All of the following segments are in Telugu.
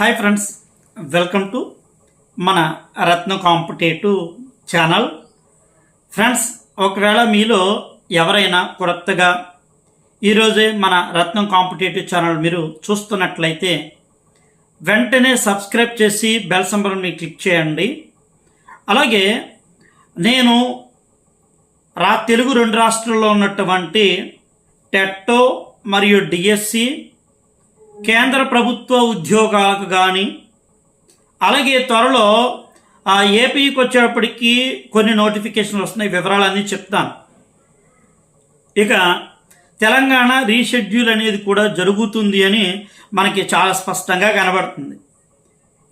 హాయ్ ఫ్రెండ్స్ వెల్కమ్ టు మన రత్న కాంపిటేటివ్ ఛానల్. ఫ్రెండ్స్ ఒకవేళ మీలో ఎవరైనా కొత్తగా ఈరోజే మన రత్నం కాంపిటేటివ్ ఛానల్ మీరు చూస్తున్నట్లయితే వెంటనే సబ్స్క్రైబ్ చేసి బెల్ సంబరంని క్లిక్ చేయండి. అలాగే నేను రా తెలుగు రెండు రాష్ట్రాల్లో ఉన్నటువంటి టెట్టో మరియు డిఎస్సి కేంద్ర ప్రభుత్వ ఉద్యోగాలకు కానీ అలాగే త్వరలో ఆ ఏపీకి వచ్చేటప్పటికి కొన్ని నోటిఫికేషన్లు వస్తున్నాయి వివరాలన్నీ చెప్తాను. ఇక తెలంగాణ రీషెడ్యూల్ అనేది కూడా జరుగుతుంది అని మనకి చాలా స్పష్టంగా కనబడుతుంది.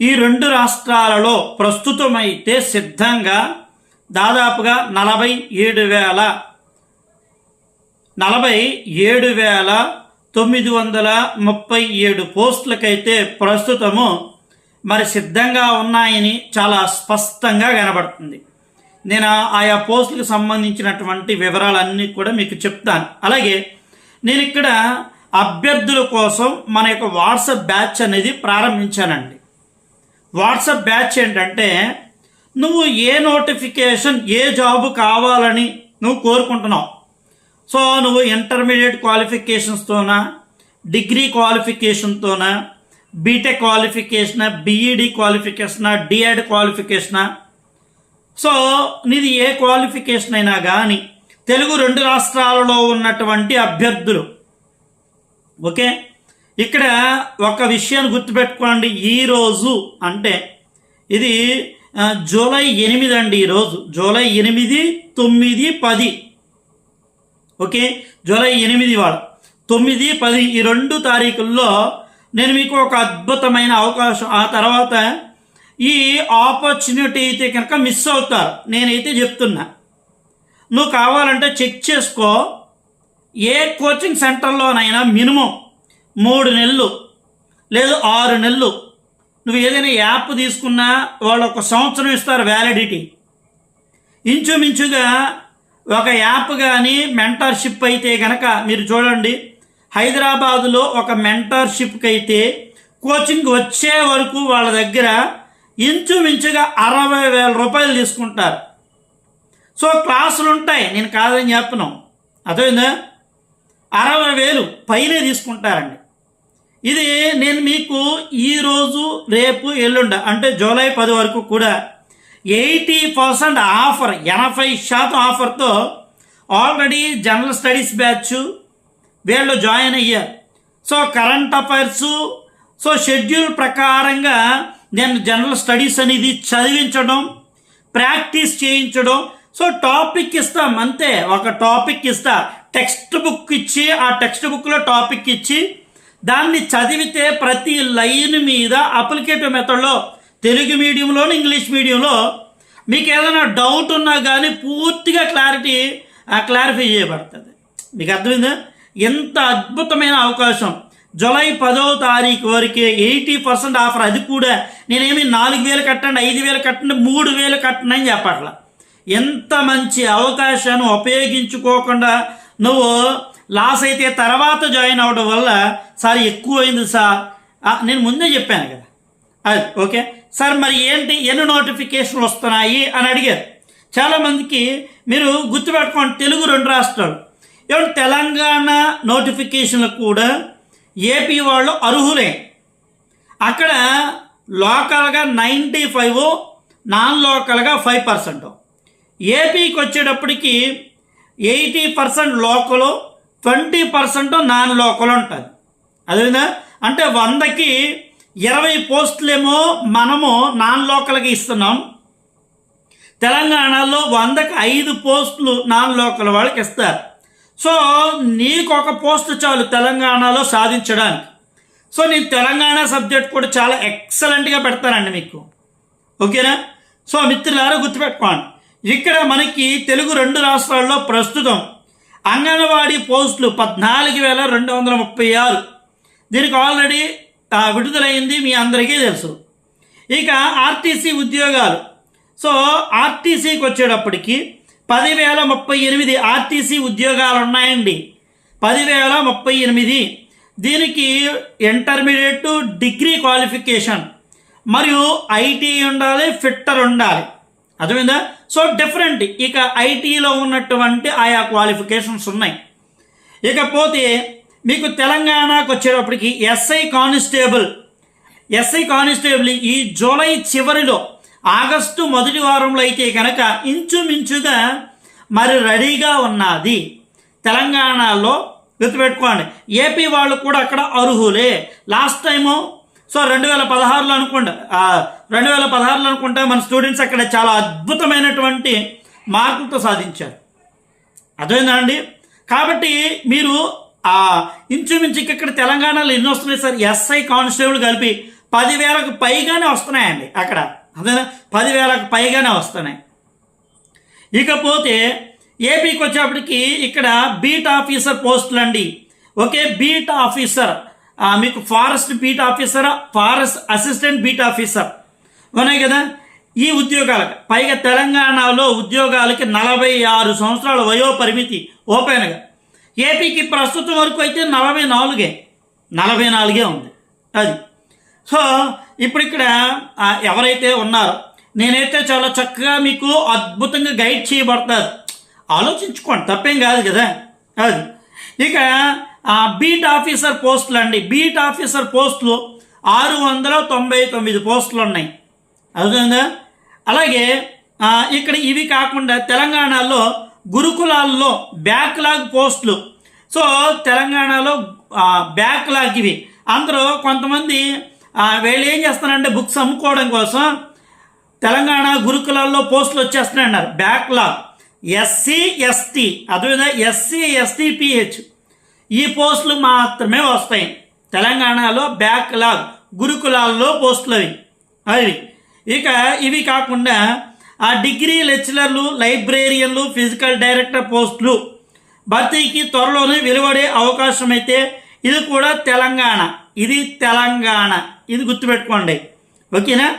ఈ రెండు రాష్ట్రాలలో ప్రస్తుతమైతే సిద్ధంగా దాదాపుగా నలభై ఏడు వేల నలభై ఏడు వేల తొమ్మిది వందల ముప్పై ఏడు పోస్టులకైతే ప్రస్తుతము మరి సిద్ధంగా ఉన్నాయని చాలా స్పష్టంగా కనబడుతుంది. నేను ఆయా పోస్టులకు సంబంధించినటువంటి వివరాలన్నీ కూడా మీకు చెప్తాను. అలాగే నేను ఇక్కడ అభ్యర్థుల కోసం మన యొక్క వాట్సాప్ బ్యాచ్ అనేది ప్రారంభించానండి. వాట్సాప్ బ్యాచ్ ఏంటంటే నువ్వు ఏ నోటిఫికేషన్ ఏ జాబ్ కావాలని నువ్వు కోరుకుంటున్నావు. సో నువ్వు ఇంటర్మీడియట్ క్వాలిఫికేషన్స్తోనా డిగ్రీ క్వాలిఫికేషన్తోనా బీటెక్ క్వాలిఫికేషనా బీఈడి క్వాలిఫికేషనా డిఎడ్ క్వాలిఫికేషనా సో నీది ఏ క్వాలిఫికేషన్ అయినా కానీ తెలుగు రెండు రాష్ట్రాలలో ఉన్నటువంటి అభ్యర్థులు. ఓకే? ఇక్కడ ఒక విషయాన్ని గుర్తుపెట్టుకోండి. ఈరోజు అంటే ఇది జూలై ఎనిమిది అండి ఈరోజు జూలై ఎనిమిది తొమ్మిది పది. ఓకే? జూలై ఎనిమిది వాళ్ళ తొమ్మిది పది ఈ రెండు తారీఖుల్లో నేను మీకు ఒక అద్భుతమైన అవకాశం. ఆ తర్వాత ఈ ఆపర్చునిటీ అయితే కనుక మిస్ అవుతారు. నేనైతే చెప్తున్నా. నువ్వు కావాలంటే చెక్ చేసుకో. ఏ కోచింగ్ సెంటర్లోనైనా మినిమం మూడు నెలలు లేదు ఆరు నెలలు. నువ్వు ఏదైనా యాప్ తీసుకున్నా వాళ్ళు ఒక సంవత్సరం ఇస్తారు వ్యాలిడిటీ ఇంచుమించుగా ఒక యాప్ కానీ మెంటర్షిప్ అయితే కనుక మీరు చూడండి. హైదరాబాదులో ఒక మెంటర్షిప్కి అయితే కోచింగ్ వచ్చే వరకు వాళ్ళ దగ్గర ఇంచుమించుగా అరవై వేల రూపాయలు తీసుకుంటారు. సో క్లాసులు ఉంటాయి. నేను కాదని చెప్పను. అర్థమైందా? అరవై వేలు పైనే తీసుకుంటారండి. ఇది నేను మీకు ఈరోజు రేపు ఎల్లుండ అంటే జూలై పది వరకు కూడా ఎయిటీ పర్సెంట్ ఆఫర్ ఎనభై శాతం ఆఫర్తో ఆల్రెడీ జనరల్ స్టడీస్ బ్యాచ్ వీళ్ళు జాయిన్ అయ్యారు. So current affairs so schedule ప్రకారంగా నేను జనరల్ స్టడీస్ అనేది చదివించడం ప్రాక్టీస్ చేయించడం సో టాపిక్ ఇస్తాం అంతే. ఒక టాపిక్ ఇస్తా. టెక్స్ట్ బుక్ ఇచ్చి ఆ టెక్స్ట్ బుక్లో టాపిక్ ఇచ్చి దాన్ని చదివితే ప్రతి లైన్ మీద అప్లికేటివ్ మెథడ్లో తెలుగు మీడియంలోను ఇంగ్లీష్ మీడియంలో మీకు ఏదైనా డౌట్ ఉన్నా కానీ పూర్తిగా క్లారిటీ క్లారిఫై చేయబడుతుంది. మీకు అర్థమైందా? ఎంత అద్భుతమైన అవకాశం. జూలై పదో తారీఖు వరకే ఎయిటీ పర్సెంట్ ఆఫర్. అది కూడా నేనేమి నాలుగు వేలు కట్టండి ఐదు వేలు కట్టండి మూడు వేలు కట్టండి అని చెప్పట్లా. ఎంత మంచి అవకాశాన్ని ఉపయోగించుకోకుండా నువ్వు లాస్ అయితే తర్వాత జాయిన్ అవ్వడం వల్ల సార్ ఎక్కువైంది సార్. నేను ముందే చెప్పాను కదా. అది ఓకే? సార్ మరి ఏంటి? ఎన్ని నోటిఫికేషన్లు వస్తున్నాయి? అని అడిగారు. చాలామందికి మీరు గుర్తుపెట్టుకోండి తెలుగు రెండు రాష్ట్రాలు. ఏమంటే తెలంగాణ నోటిఫికేషన్లకు కూడా ఏపీ వాళ్ళు అర్హులే. అక్కడ లోకల్గా నైంటీ ఫైవ్ నాన్ లోకల్గా ఫైవ్ పర్సెంట్. ఏపీకి వచ్చేటప్పటికి eighty percent local twenty percent non local ఉంటుంది అదేవిధంగా అంటే వందకి ఇరవై పోస్టులేమో మనము నాన్ లోకల్కి ఇస్తున్నాం. తెలంగాణలో వందకి ఐదు పోస్టులు నాన్ లోకల్ వాళ్ళకి ఇస్తారు. సో నీకు ఒక పోస్ట్ చాలు తెలంగాణలో సాధించడానికి. సో నేను తెలంగాణ సబ్జెక్ట్ కూడా చాలా ఎక్సలెంట్గా పెడతానండి మీకు. ఓకేనా? సో మిత్రులారా గుర్తుపెట్టుకోండి. ఇక్కడ మనకి తెలుగు రెండు రాష్ట్రాల్లో ప్రస్తుతం అంగన్వాడీ పోస్టులు పద్నాలుగు వేల రెండు వందల ముప్పై ఆరు. దీనికి ఆల్రెడీ విడుదలైంది మీ అందరికీ తెలుసు. ఇక ఆర్టీసీ ఉద్యోగాలు. సో ఆర్టీసీకి వచ్చేటప్పటికి పదివేల ముప్పై ఎనిమిది ఆర్టీసీ ఉద్యోగాలు ఉన్నాయండి పదివేల ముప్పై ఎనిమిది. దీనికి ఇంటర్మీడియట్ డిగ్రీ క్వాలిఫికేషన్. మరియు ఐటీ ఉండాలి ఫిట్టర్ ఉండాలి. అర్థమైందా? So different. ఇక ఐటీలో ఉన్నటువంటి ఆయా క్వాలిఫికేషన్స్ ఉన్నాయి. ఇకపోతే మీకు తెలంగాణకు వచ్చేటప్పటికి ఎస్ఐ కానిస్టేబుల్ ఎస్ఐ కానిస్టేబుల్ ఈ జూలై చివరిలో ఆగస్టు మొదటి వారంలో అయితే కనుక ఇంచుమించుగా మరి రెడీగా ఉన్నది. తెలంగాణలో గుర్తుపెట్టుకోండి ఏపీ వాళ్ళు కూడా అక్కడ అర్హులే. లాస్ట్ టైము సో రెండు వేల పదహారులో అనుకుంటా రెండు వేల పదహారులో అనుకుంటా మన స్టూడెంట్స్ అక్కడ చాలా అద్భుతమైనటువంటి మార్కులతో సాధించారు. అర్థమైందా అండి? కాబట్టి మీరు ఇంచుమించు ఇక్కడ తెలంగాణలో ఎన్ని వస్తున్నాయి సార్? ఎస్ఐ కానిస్టేబుల్ కలిపి పదివేలకు పైగానే వస్తున్నాయండి అక్కడ. అదేనా? పదివేలకు పైగానే వస్తున్నాయి. ఇకపోతే ఏపీకి వచ్చేప్పటికి ఇక్కడ బీట్ ఆఫీసర్ పోస్టులు అండి ఓకే బీట్ ఆఫీసర్ మీకు forest beat officer forest assistant beat officer ఉన్నాయి కదా? ఈ ఉద్యోగాలకు. పైగా తెలంగాణలో ఉద్యోగాలకి నలభై ఆరు సంవత్సరాల వయో పరిమితి ఓపెన్గా ఏపీకి ప్రస్తుతం వరకు అయితే నలభై నాలుగే. నలభై నాలుగే ఉంది. అది. సో ఇప్పుడు ఇక్కడ ఎవరైతే ఉన్నారో నేనైతే చాలా చక్కగా మీకు అద్భుతంగా గైడ్ చేయబడతారు. ఆలోచించుకోండి తప్పేం కాదు కదా. అది. ఇక బీట్ ఆఫీసర్ పోస్టులు అండి. బీట్ ఆఫీసర్ పోస్టులు ఆరు వందల తొంభై తొమ్మిది పోస్టులు ఉన్నాయి. అర్థమైందా? అలాగే ఇక్కడ ఇవి కాకుండా తెలంగాణలో గురుకులాల్లో బ్యాక్లాగ్ పోస్టులు. సో తెలంగాణలో బ్యాక్లాగ్ ఇవి. అందరూ కొంతమంది వీళ్ళు ఏం చేస్తారంటే బుక్స్ అమ్ముకోవడం కోసం తెలంగాణ గురుకులాల్లో పోస్టులు వచ్చేస్తున్నాయి అన్నారు బ్యాక్లాగ్. SC ST. అదేవిధంగా ఎస్సీ ఎస్టీ పిహెచ్. ఈ పోస్టులు మాత్రమే వస్తాయి. తెలంగాణలో బ్యాక్లాగ్. గురుకులాల్లో పోస్టులు అవి. అవి. ఇక ఇవి కాకుండా ఆ డిగ్రీ లెక్చరర్లు లైబ్రేరియన్లు ఫిజికల్ డైరెక్టర్ పోస్టులు భర్తీకి త్వరలోనే వెలువడే అవకాశం అయితే ఇది కూడా తెలంగాణ. ఇది తెలంగాణ. ఇది గుర్తుపెట్టుకోండి. ఓకేనా?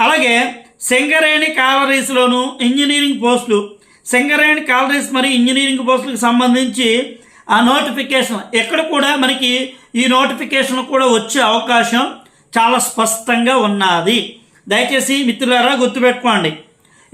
అలాగే సింగరేణి కాలరీస్లోను ఇంజనీరింగ్ పోస్టులు. సింగరేణి కాలరీస్ మరియు ఇంజనీరింగ్ పోస్టులకు సంబంధించి ఆ నోటిఫికేషన్. ఎక్కడ కూడా మనకి ఈ నోటిఫికేషన్ కూడా వచ్చే అవకాశం చాలా స్పష్టంగా ఉన్నది. దయచేసి మిత్రులారా గుర్తుపెట్టుకోండి.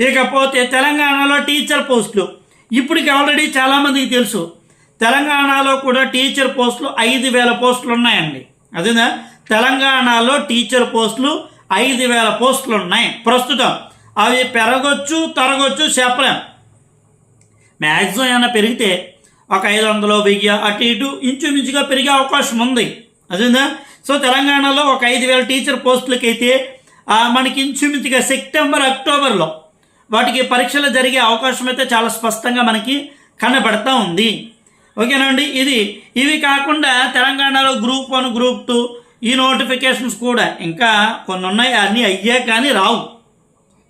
ఇకపోతే తెలంగాణలో టీచర్ పోస్టులు. ఇప్పటికి ఆల్రెడీ చాలామందికి తెలుసు. తెలంగాణలో కూడా టీచర్ పోస్టులు ఐదు వేల పోస్టులు ఉన్నాయండి. అదేనా? తెలంగాణలో టీచర్ పోస్టులు ఐదు వేల పోస్టులు ఉన్నాయి. ప్రస్తుతం అవి పెరగొచ్చు తరగొచ్చు చెప్పలేం. మ్యాక్సిమం ఏమైనా పెరిగితే ఒక ఐదు వందలు వెయ్యి అటు ఇటు ఇంచుమించుగా పెరిగే అవకాశం ఉంది. అదేనా? సో తెలంగాణలో ఒక ఐదు వేల టీచర్ పోస్టులకి అయితే మనకి ఇంచుమించుగా సెప్టెంబర్ అక్టోబర్లో వాటికి పరీక్షలు జరిగే అవకాశం అయితే చాలా స్పష్టంగా మనకి కనబడతా ఉంది. ఓకేనండి ఇది ఇవి కాకుండా తెలంగాణలో గ్రూప్ వన్ గ్రూప్ టూ ఈ నోటిఫికేషన్స్ కూడా ఇంకా కొన్ని ఉన్నాయి అన్నీ అయ్యా కానీ రావు.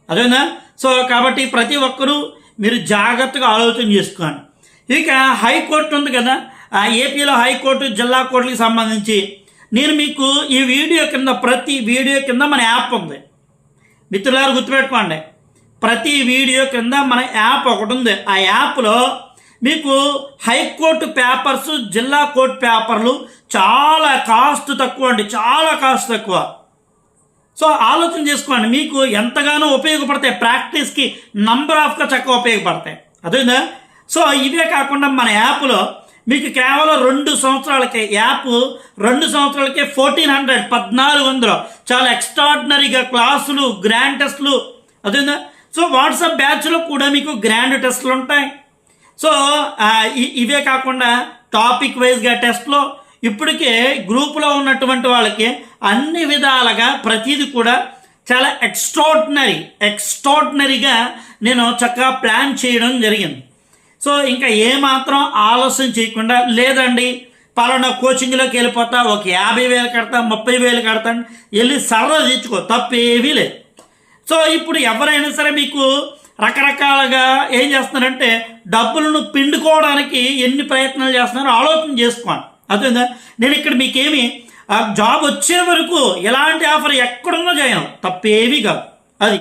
అదేనా? సో కాబట్టి ప్రతి ఒక్కరూ మీరు జాగ్రత్తగా ఆలోచన చేసుకోండి. ఇక హైకోర్టు ఉంది కదా ఏపీలో హైకోర్టు జిల్లా కోర్టులకు సంబంధించి నేను మీకు ఈ వీడియో కింద ప్రతి వీడియో కింద మన యాప్ ఉంది. మిత్రులారు గుర్తుపెట్టుకోండి. ప్రతి వీడియో కింద మన యాప్ ఒకటి ఉంది. ఆ యాప్లో మీకు హైకోర్టు పేపర్స్ జిల్లా కోర్టు పేపర్లు చాలా కాస్ట్ తక్కువ అండి. చాలా కాస్ట్ తక్కువ. సో ఆలోచన చేసుకోండి. మీకు ఎంతగానో ఉపయోగపడతాయి. ప్రాక్టీస్కి నంబర్ ఆఫ్గా చక్కగా ఉపయోగపడతాయి. అదేందా సో ఇవే కాకుండా మన యాప్లో మీకు కేవలం రెండు సంవత్సరాలకే యాప్ రెండు సంవత్సరాలకే ఫోర్టీన్ హండ్రెడ్ పద్నాలుగు వందలు. చాలా ఎక్స్ట్రాడినరీగా క్లాసులు గ్రాండ్ టెస్ట్లు. అదేందా? సో వాట్సాప్ బ్యాచ్లో కూడా మీకు గ్రాండ్ టెస్ట్లు ఉంటాయి. సో ఇ- ఇవే కాకుండా టాపిక్ వైజ్గా టెస్ట్లో. ఇప్పటికే గ్రూపులో ఉన్నటువంటి వాళ్ళకి అన్ని విధాలుగా ప్రతిదీ కూడా చాలా ఎక్స్ట్రాడినరీ ఎక్స్ట్రాడినరీగా నేను చక్కగా ప్లాన్ చేయడం జరిగింది. సో ఇంకా ఏమాత్రం ఆలస్యం చేయకుండా లేదండి పలానా కోచింగ్లోకి వెళ్ళిపోతా ఒక యాభై వేలు కడతా ముప్పై వేలు కడతాను వెళ్ళి సరదా తెచ్చుకో తప్పేమీ లేదు. సో ఇప్పుడు ఎవరైనా సరే మీకు రకరకాలుగా ఏం చేస్తున్నారంటే డబ్బులను పిండుకోవడానికి ఎన్ని ప్రయత్నాలు చేస్తున్నారో ఆలోచన చేసుకోండి అదే నేను ఇక్కడ మీకేమి ఆ జాబ్ వచ్చే వరకు ఎలాంటి ఆఫర్ ఎక్కడున్నా చేయను. తప్పేమీ కాదు. అది